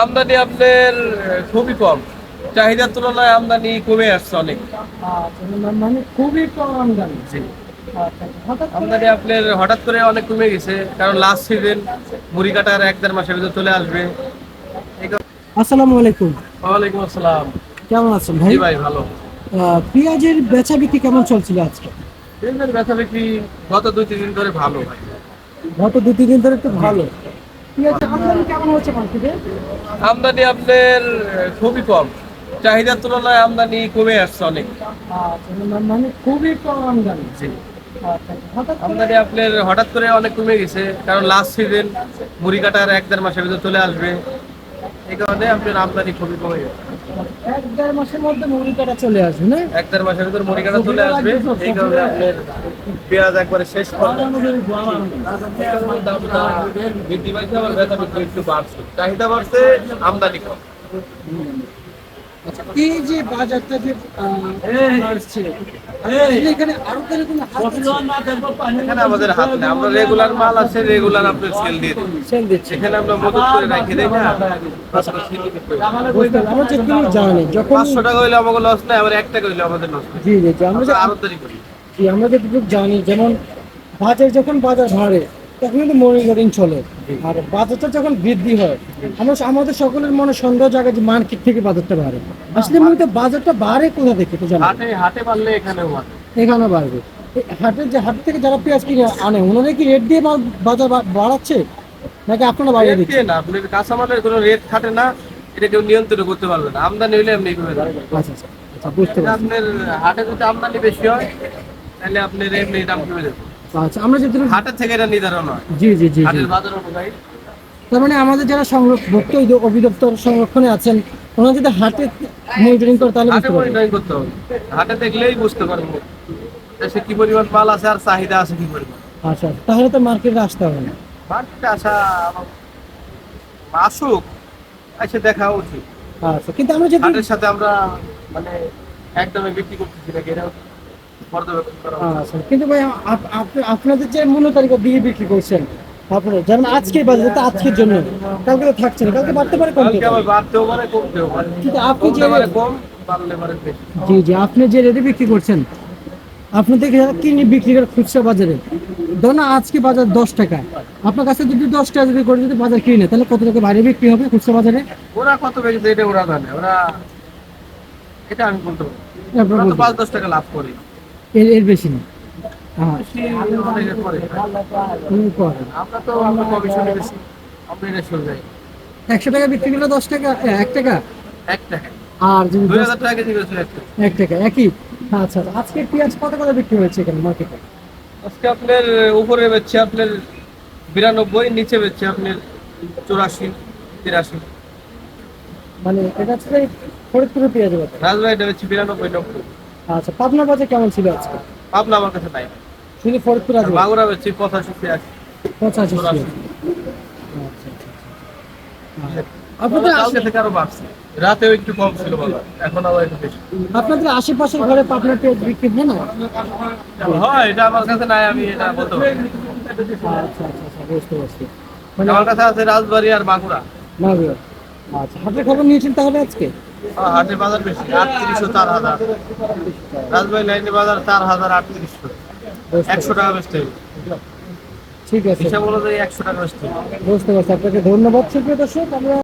আমদানি আপনার খুবই কম। চাহিদার তুলনায় আমদানি কমে আসছে অনেক। আচ্ছা মানে খুবই কম আমদানি। আচ্ছা আচ্ছা। আমদানি আপনার হঠাৎ করে অনেক কমে গেছে কারণ লাস্ট সিজন মুড়ি কাটার এক দেড় মাসের ভিতর চলে আসবে। আসসালামু আলাইকুম। ওয়ালাইকুম আসসালাম। কেমন আছেন ভাই? ভাই ভালো। পেঁয়াজের বেচা বিক্রি কেমন চলছিল আজকে? পেঁয়াজের বেচা বিক্রি গত দুই তিন দিন ধরে ভালো। ভাই গত দু তিন দিন ধরে একটু ভালো। আমদানি আপনার খুবই কম। চাহিদার তুলনায় আমদানি কমে আসছে অনেক। আচ্ছা মানে খুবই কম আমদানি। আচ্ছা আমদানি আপনার হঠাৎ করে অনেক কমে গেছে কারণ লাস্ট সিজন মুড়ি কাটার এক দেড় মাসের ভিতরে চলে আসবে। এই কারণে আপনার আমদানি খুবই কমে গেছে। এক দেড় মাসের মধ্যে মুড়ি কাটা চলে আসবে না? এক দেড় মাসের ভিতর মুড়ি কাটা চলে আসবে। এই কারণে আপনার পেঁয়াজ একবারে শেষ বৃদ্ধি পাইছে আবার বেচা একটু বাড়ছে। চাহিদা বাড়ছে আমদানি কম। এই যে বাজারটা যে আসছে এখানে আরও কোনো এখানে আমাদের হাত নেই আমরা রেগুলার মাল আছে রেগুলার আপনার সেল দিয়ে সেল দিচ্ছে। সেখানে আমরা মজুত করে রাখি দেই না? পাঁচশো যখন টাকা হইলে আমাকে লস নাই আবার এক টাকা হইলে আমাদের লস জি জি আমরা আরও করি। জি, আমরা যেটুকু জানি যেমন বাজার যখন বাজার বাড়ে তখন কিন্তু মনিটরিং চলে। আর বাজারটা যখন বৃদ্ধি হয় আমরা আমাদের সকলের মনে সন্দেহ জায়গা যে মার্কেট থেকে বাজারটা বাড়ে। আসলে মূলত বাজারটা বাড়ে কোথা থেকে তো জানো হাটে পারলে এখানেও বাড়ে। এখানে বাড়বে। হাটের যে হাট থেকে যারা পেঁয়াজ কিনে আনে ওনারা কি রেট দিয়ে বাজার বাড়াচ্ছে? নাকি আপনারা বাড়িয়ে দিচ্ছেন? না আপনার কাঁচামালের কোনো রেট খাটে না এটা কেউ নিয়ন্ত্রণ করতে পারবে না। আমদানি হইলে করে দেবে আচ্ছা আচ্ছা আচ্ছা বুঝতে পারছি। আপনার হাটে যদি আমদানি বেশি হয় তাহলে আপনার এমনি দাম কমে যাবে। আচ্ছা আমরা যেটুকু হাটের থেকে এটা নির্ধারণ হয়। জি জি জি হাটের বাজার অনুযায়ী। তার মানে আমাদের যারা সংরক্ষণ অধিদপ্তর সংরক্ষণে আছেন ওনারা যদি হাটে মনিটরিং করে তাহলে হাটে মনিটরিং করতে হবে। হাটে দেখলেই বুঝতে পারব দেশে কি পরিমাণ মাল আছে আর চাহিদা আছে কি পরিমাণ। আচ্ছা তাহলে তো মার্কেটে আসতে হবে না। মার্কেটে আসা আসুক এসে দেখা উচিত। আচ্ছা কিন্তু আমরা যদি হাটের সাথে আমরা মানে একদমই বিক্রি করতেছি নাকি? এটা কিন্তু ভাই আপ- আপ- আপনাদের যে মূল্য তালিকা দিয়ে বিক্রি করছেন আপনারা যেমন আজকে বাজারে আজকের জন্য। কালকে তো থাকছে না কালকে বাড়তে পারে কমতে পারে। কিন্তু আপনি যে জি জি আপনি যে রেটে বিক্রি করছেন আপনি থেকে কিনে বিক্রি করে খুচরা বাজারে ধরুন আজকে বাজার দশ টাকা আপনার কাছে যদি দশ টাকা যদি করে যদি বাজার কিনে তাহলে কত টাকা বাইরে বিক্রি হবে খুচরা বাজারে? ওরা কত বেশি এটা ওরা জানে ওরা এটা আমি বলতে পারি আপনার ওরা তো বলবেন। পাঁচ দশ টাকা লাভ করি। এর এর বেশি না হ্যাঁ। একশো টাকা বিক্রি করলে দশ টাকা এক টাকা? এক টাকা। আর যদি এক টাকা। একই? আচ্ছা আচ্ছা। আজকে পেঁয়াজ কত করে বিক্রি হয়েছে এখানে মার্কেটে আজকে আপনার উপরে বেচছে আপনার বিরানব্বই নিচে বেচছে আপনার চুরাশি তিরাশি। মানে এটা হচ্ছে ফরিদপুরের পেঁয়াজ রাজবাড়িটা বেচছে বিরানব্বই নব্বই। আচ্ছা পাবনা বাজার কেমন ছিল আজকে? পাবনা আমার কাছে নাই। শুধু ফরিদপুর আছে। মাগুরা বেচছি পঁচাশি ছিয়াশি। পঁচাশি। আচ্ছা, আচ্ছা, আচ্ছা। রাতেও একটু কম ছিল এখন আবার একটু বেশি। আপনাদের আশেপাশের ঘরে পাবনার পেঁয়াজ বিক্রি হয় না? হয় এটা আমার কাছে নাই আমি এটা বলতে পারি আচ্ছা আচ্ছা বুঝতে পারছি। মানে আমার কাছে আছে রাজবাড়ি আর বাঁকুড়া। না আচ্ছা হাটের খবর নিয়েছেন তাহলে আজকে? হাটের বাজার বেশি আটত্রিশশো চার হাজার। রাজবাড়ি লাইনের বাজার চার হাজার আটত্রিশশো। একশো টাকা বেচতে ঠিক আছে। হিসাব অনুযায়ী একশো টাকা বেচতে বুঝতে পারছি। আপনাকে ধন্যবাদ সুপ্রিয় দর্শক। আমরা